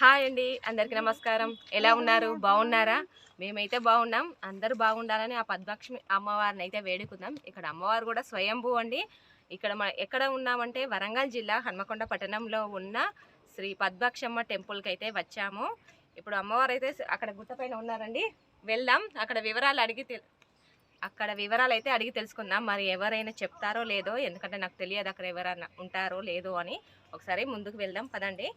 Hi అండి అందరికి నమస్కారం. ఎలా ఉన్నారు? బాగున్నారా? మేమైతే బాగున్నాం. అందరూ బాగుండాలని ఆ పద్మాక్షమి అమ్మవారిని అయితే వేడుకుందాం. ఇక్కడ అమ్మవారు కూడా స్వయంభూ అండి. ఇక్కడ మన ఎక్కడ ఉన్నామంటే వరంగల్ జిల్లా హన్మకొండ పట్టణంలో ఉన్న శ్రీ పద్మాక్షమ్మ టెంపుల్కి అయితే వచ్చాము. ఇప్పుడు అమ్మవారు అయితే అక్కడ గుట్టపైన ఉన్నారండి. వెళ్దాం. అక్కడ వివరాలు అడిగి అక్కడ వివరాలు అయితే అడిగి తెలుసుకుందాం. మరి ఎవరైనా చెప్తారో లేదో ఎందుకంటే నాకు తెలియదు అక్కడ ఎవరైనా ఉంటారో లేదో అని. ఒకసారి ముందుకు వెళ్దాం. పదండి.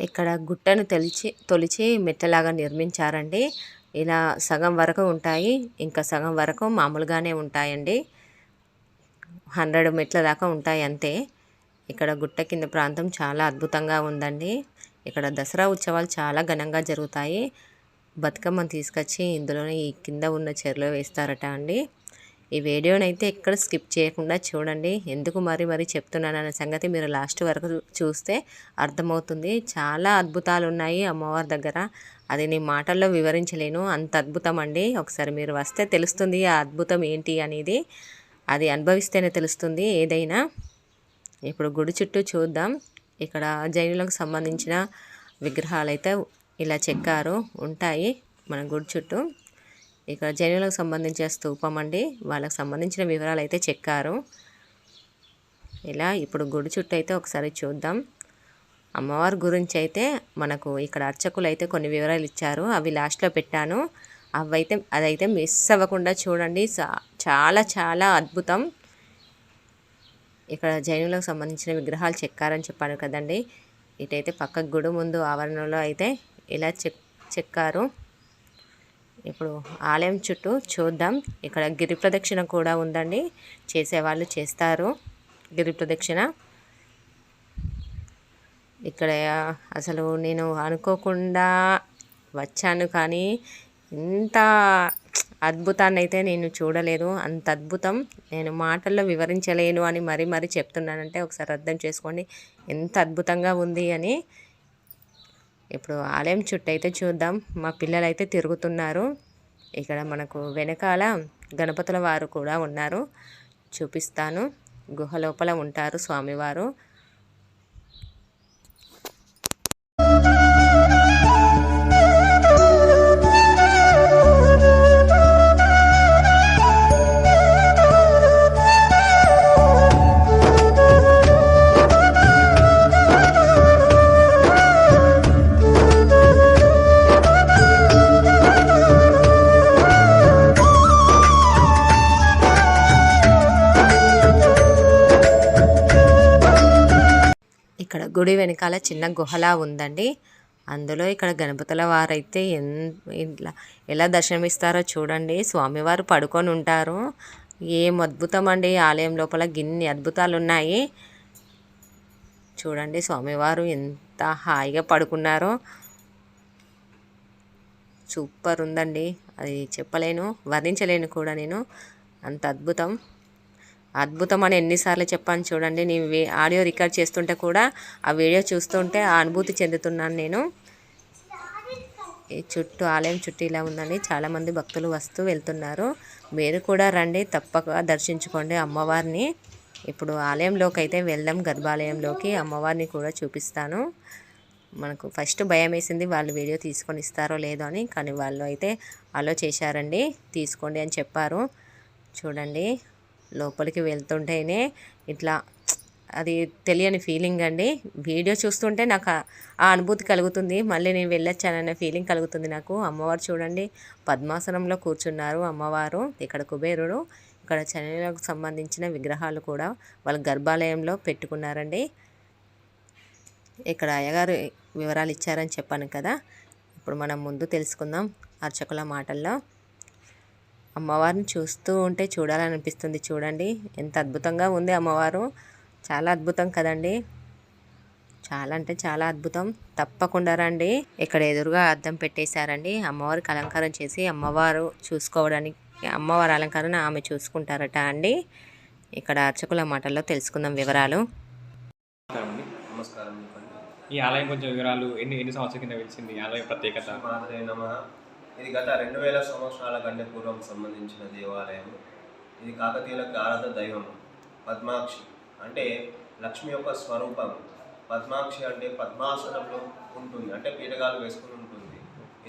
ఇక్కడ గుట్టను తొలిచి తొలిచి మెట్టలాగా నిర్మించారండి. ఇలా సగం వరకు ఉంటాయి. ఇంకా సగం వరకు మామూలుగానే ఉంటాయండి. హండ్రెడ్ మెట్ల దాకా ఉంటాయి అంతే. ఇక్కడ గుట్ట కింద ప్రాంతం చాలా అద్భుతంగా ఉందండి. ఇక్కడ దసరా ఉత్సవాలు చాలా ఘనంగా జరుగుతాయి. బతుకమ్మను తీసుకొచ్చి ఇందులోనే ఈ కింద ఉన్న చెరులో వేస్తారట అండి. ఈ వీడియోని అయితే ఎక్కడ స్కిప్ చేయకుండా చూడండి. ఎందుకు మరి మరి చెప్తున్నాను అనే సంగతి మీరు లాస్ట్ వరకు చూస్తే అర్థమవుతుంది. చాలా అద్భుతాలు ఉన్నాయి అమ్మవారి దగ్గర. అది నేను మాటల్లో వివరించలేను. అంత అద్భుతం అండి. ఒకసారి మీరు వస్తే తెలుస్తుంది ఆ అద్భుతం ఏంటి అనేది. అది అనుభవిస్తేనే తెలుస్తుంది ఏదైనా. ఇప్పుడు గుడి చుట్టూ చూద్దాం. ఇక్కడ జైనులకు సంబంధించిన విగ్రహాలు అయితే ఇలా చెక్కారు. ఉంటాయి మన గుడి చుట్టూ. ఇక్కడ జైనులకు సంబంధించిన స్తూపం అండి. వాళ్ళకి సంబంధించిన వివరాలు అయితే చెక్కారు. ఇలా ఇప్పుడు గుడి చుట్టూ అయితే ఒకసారి చూద్దాం. అమ్మవారి గురించి అయితే మనకు ఇక్కడ అర్చకులు అయితే కొన్ని వివరాలు ఇచ్చారు. అవి లాస్ట్లో పెట్టాను. అవైతే అదైతే మిస్ అవ్వకుండా చూడండి. చాలా చాలా అద్భుతం. ఇక్కడ జైనులకు సంబంధించిన విగ్రహాలు చెక్కారని చెప్పాను కదండి. ఇటైతే పక్క గుడి ముందు ఆవరణలో అయితే ఇలా చెక్ చెక్కారు. ఇప్పుడు ఆలయం చుట్టూ చూద్దాం. ఇక్కడ గిరి ప్రదక్షిణ కూడా ఉందండి. చేసేవాళ్ళు చేస్తారు. గిరి ప్రదక్షిణ. ఇక్కడ అసలు నేను అనుకోకుండా వచ్చాను కానీ ఇంత అద్భుతాన్ని అయితే నేను చూడలేదు. అంత అద్భుతం. నేను మాటల్లో వివరించలేను అని మరీ మరీ చెప్తున్నానంటే ఒకసారి అర్థం చేసుకోండి. ఎంత అద్భుతంగా ఉంది అని. ఇప్పుడు ఆలయం చుట్టూ అయితే చూద్దాం. మా పిల్లలు అయితే తిరుగుతున్నారు. ఇక్కడ మనకు వెనకాల గణపతుల వారు కూడా ఉన్నారు. చూపిస్తాను. గుహ లోపల ఉంటారు స్వామివారు. ఇక్కడ గుడి వెనకాల చిన్న గుహలా ఉందండి. అందులో ఇక్కడ గణపతుల వారైతే ఎన్ ఇట్లా ఎలా దర్శనమిస్తారో చూడండి. స్వామివారు పడుకొని ఉంటారు. ఏం అద్భుతం అండి ఆలయం లోపల గిన్ని అద్భుతాలు ఉన్నాయి చూడండి స్వామివారు ఎంత హాయిగా పడుకున్నారో. సూపర్ ఉందండి. అది చెప్పలేను వర్ణించలేను కూడా నేను. అంత అద్భుతం. అద్భుతం అని ఎన్నిసార్లు చెప్పాను చూడండి. నేను ఆడియో రికార్డ్ చేస్తుంటే కూడా ఆ వీడియో చూస్తుంటే ఆ అనుభూతి చెందుతున్నాను నేను. ఈ చుట్టూ ఆలయం చుట్టూ ఇలా ఉందండి చాలామంది భక్తులు వస్తూ వెళ్తున్నారు. మీరు కూడా రండి తప్పక దర్శించుకోండి అమ్మవారిని. ఇప్పుడు ఆలయంలోకి అయితే వెళ్దాం గర్భాలయంలోకి అమ్మవారిని కూడా చూపిస్తాను. మనకు ఫస్ట్ భయం వేసింది వాళ్ళు వీడియో తీసుకొని ఇస్తారో లేదో అని కానీ వాళ్ళు అయితే అలో చేశారండి. తీసుకోండి అని చెప్పారు. చూడండి. లోపలికి వెళ్తుంటేనే ఇట్లా అది తెలియని ఫీలింగ్ అండి. వీడియో చూస్తుంటే నాకు ఆ- అనుభూతి కలుగుతుంది. మళ్ళీ నేను వెళ్ళొచ్చాననే ఫీలింగ్ కలుగుతుంది నాకు. అమ్మవారు చూడండి పద్మాసనంలో కూర్చున్నారు అమ్మవారు ఇక్కడ కుబేరుడు ఇక్కడ చనిలకు సంబంధించిన విగ్రహాలు కూడా వాళ్ళ గర్భాలయంలో పెట్టుకున్నారండి. ఇక్కడ అయ్యగారు వివరాలు ఇచ్చారని చెప్పాను కదా. ఇప్పుడు మనం ముందు తెలుసుకుందాం అర్చకుల మాటల్లో. అమ్మవారిని చూస్తూ ఉంటే చూడాలనిపిస్తుంది. చూడండి ఎంత అద్భుతంగా ఉంది అమ్మవారు. చాలా అద్భుతం కదండి. చాలా అంటే చాలా అద్భుతం. తప్పకుండా రండి. ఇక్కడ ఎదురుగా అద్దం పెట్టేశారండి. అమ్మవారికి అలంకారం చేసి అమ్మవారు చూసుకోవడానికి అమ్మవారి అలంకారం ఆమె చూసుకుంటారట అండి. ఇక్కడ అర్చకుల మాటల్లో తెలుసుకుందాం వివరాలు. నమస్కారం నమస్కారం. చెప్పండి ఈ ఆలయం కొంచెం వివరాలు ఎన్ని ఎన్ని సంవత్సరాల కింద వెలిసింది? ఆలయం ప్రత్యేకత? నమ. ఇది గత రెండు వేల సంవత్సరాల కంటే పూర్వం సంబంధించిన దేవాలయం. ఇది కాకతీయులకు ఆరాధ దైవం పద్మాక్షి. అంటే లక్ష్మి యొక్క స్వరూపం. పద్మాక్షి అంటే పద్మాసనంలో ఉంటుంది. అంటే పీటగాలు వేసుకుని ఉంటుంది.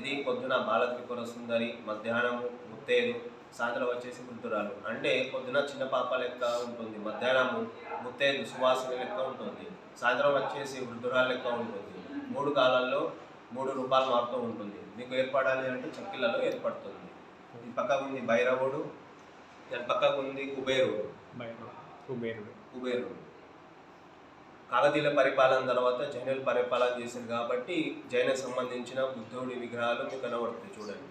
ఇది పొద్దున బాలత్రిపుర సుందరి మధ్యాహ్నము ముత్తేదు సాయంత్రం వచ్చేసి వృద్ధురాలు అంటే పొద్దున చిన్న పాప లెక్క ఉంటుంది. మధ్యాహ్నము ముత్తేదు సువాసన లెక్క ఉంటుంది. సాయంత్రం వచ్చేసి వృద్ధురాలు లెక్క ఉంటుంది. మూడు కాలాల్లో మూడు రూపాయలు మారుతూ ఉంటుంది. మీకు ఏర్పడాలి అంటే చక్కిలలో ఏర్పడుతుంది. ఈ పక్కకు ఉంది భైరవుడు దాని పక్కకు ఉంది కుబేరుడు కుబేరుడు కుబేరుడు కాకతీయుల పరిపాలన తర్వాత జైనులు పరిపాలన చేసింది కాబట్టి జైన సంబంధించిన బుద్ధుడి విగ్రహాలు మీకు కనబడుతుంది చూడండి.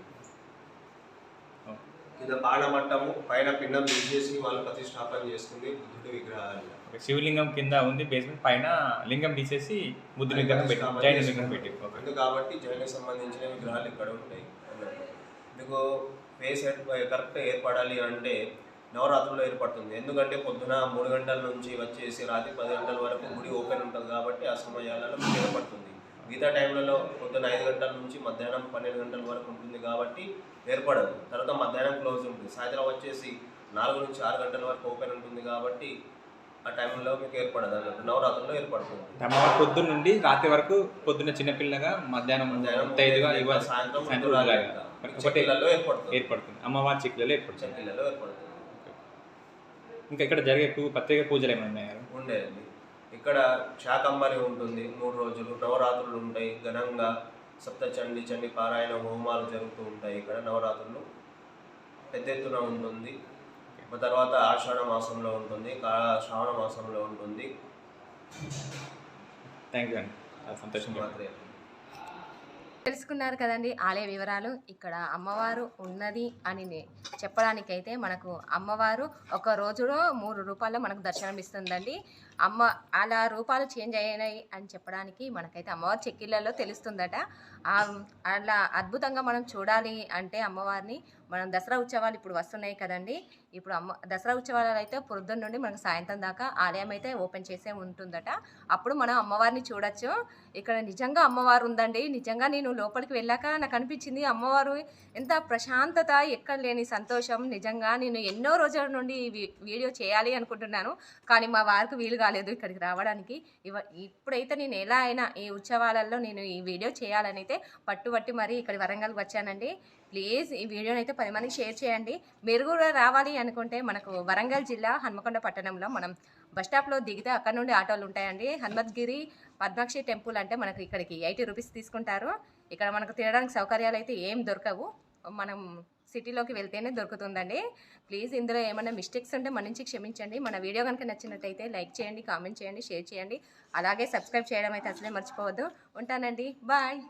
కింద బాణమట్టము పైన పిండం తీసేసి వాళ్ళు ప్రతిష్టాపన చేసుకుంది బుద్ధుడి విగ్రహాలు శివలింగం కింద ఉంది బేస్మెంట్ పైన లింగం తీసేసి బుద్ధుడి విగ్రహం పెట్టి జైన. విగ్రహం పెట్టి. అందుకు కాబట్టి జైన సంబంధించిన విగ్రహాలు ఇక్కడ ఉంటాయి. మీకు ఫేస్ కరెక్ట్ ఏర్పడాలి అంటే నవరాత్రుల్లో ఏర్పడుతుంది ఎందుకంటే పొద్దున మూడు గంటల నుంచి వచ్చేసి రాత్రి పది గంటల వరకు గుడి ఓపెన్ ఉంటుంది కాబట్టి ఆ సమయాలలో ఏర్పడుతుంది మిగతా టైంలలో పొద్దున ఐదు గంటల నుంచి మధ్యాహ్నం పన్నెండు గంటల వరకు ఉంటుంది కాబట్టి ఏర్పడదు. తర్వాత మధ్యాహ్నం క్లోజ్ ఉంటుంది. సాయంత్రం వచ్చేసి నాలుగు నుంచి ఆరు గంటల వరకు ఓపెన్ ఉంటుంది కాబట్టి ఆ టైంలో మీకు ఏర్పడదు అన్నట్టు. నవరాత్రుల్లో ఏర్పడుతుంది. పొద్దున్న నుండి రాత్రి వరకు పొద్దున్న చిన్నపిల్లగా మధ్యాహ్నం మధ్యాహ్నం సాయంత్రం ఏర్పడుతుంది. ఏర్పడుతుంది. అమ్మవారి చిక్కులలో ఏర్పడుతుంది. ఏర్పడుతుంది. ఇంకా ఇక్కడ జరిగే ప్రత్యేక పూజలు ఏమైనా ఉన్నాయా? ఉండేది ఇక్కడ శాకంబరి ఉంటుంది మూడు రోజులు. నవరాత్రులు ఉంటాయి ఘనంగా సప్తచండి చండి పారాయణ హోమాలు జరుగుతూ ఉంటాయి ఇక్కడ నవరాత్రులు. పెద్ద ఎత్తున ఉంటుంది. తర్వాత ఆషాఢ మాసంలో ఉంటుంది కా- శ్రావణ మాసంలో ఉంటుంది. థ్యాంక్ యూ అండి సంతోషం మాత్రమే తెలుసుకున్నారు కదండి ఆలయ వివరాలు. ఇక్కడ అమ్మవారు ఉన్నది అని చెప్పడానికైతే మనకు అమ్మవారు ఒక రోజులో మూడు రూపాల్లో మనకు దర్శనం ఇస్తుందండి. అమ్మ అలా రూపాలు చేంజ్ అయినాయి అని చెప్పడానికి మనకైతే అమ్మవారి చెక్కిళ్ళలో తెలుస్తుందట. అలా అద్భుతంగా మనం చూడాలి అంటే అమ్మవారిని మనం దసరా ఉత్సవాలు ఇప్పుడు వస్తున్నాయి కదండి. ఇప్పుడు అమ్మ దసరా ఉత్సవాలు అయితే పొద్దున్న నుండి మనకు సాయంత్రం దాకా ఆలయం అయితే ఓపెన్ చేసే ఉంటుందట. అప్పుడు మనం అమ్మవారిని చూడొచ్చు. ఇక్కడ నిజంగా అమ్మవారు ఉందండి. నిజంగా నేను లోపలికి వెళ్ళాక నాకు అనిపించింది అమ్మవారు ఎంత ప్రశాంతత ఎక్కడ లేని సంతోషం. నిజంగా నేను ఎన్నో రోజుల నుండి వీ- వీడియో చేయాలి అనుకుంటున్నాను. కానీ మా వారికి వీలు కాలేదు ఇక్కడికి రావడానికి. ఇవ ఇప్పుడైతే నేను ఎలా అయినా ఈ ఉత్సవాలలో నేను ఈ వీడియో చేయాలని అయితే పట్టుబట్టి మరి ఇక్కడ వరంగల్కి వచ్చానండి. ప్లీజ్ ఈ వీడియోని అయితే పది మందికి షేర్ చేయండి. మీరు కూడా రావాలి అనుకుంటే మనకు వరంగల్ జిల్లా హన్మకొండ పట్టణంలో మనం బస్ స్టాప్లో దిగితే అక్కడ నుండి ఆటోలు ఉంటాయండి. హనుమద్గిరి పద్మాక్షి టెంపుల్ అంటే మనకు ఇక్కడికి ఎయిటీ రూపీస్ తీసుకుంటారు. ఇక్కడ మనకు తినడానికి సౌకర్యాలు అయితే ఏం దొరకవు. మనం సిటీలోకి వెళ్తేనే దొరుకుతుందండి. ప్లీజ్ ఇందులో ఏమైనా మిస్టేక్స్ ఉంటే మన నుంచి క్షమించండి. మన వీడియో కనుక నచ్చినట్టయితే లైక్ చేయండి కామెంట్ చేయండి షేర్ చేయండి. అలాగే సబ్స్క్రైబ్ చేయడం అయితే అసలే మర్చిపోవద్దు. ఉంటానండి. బాయ్.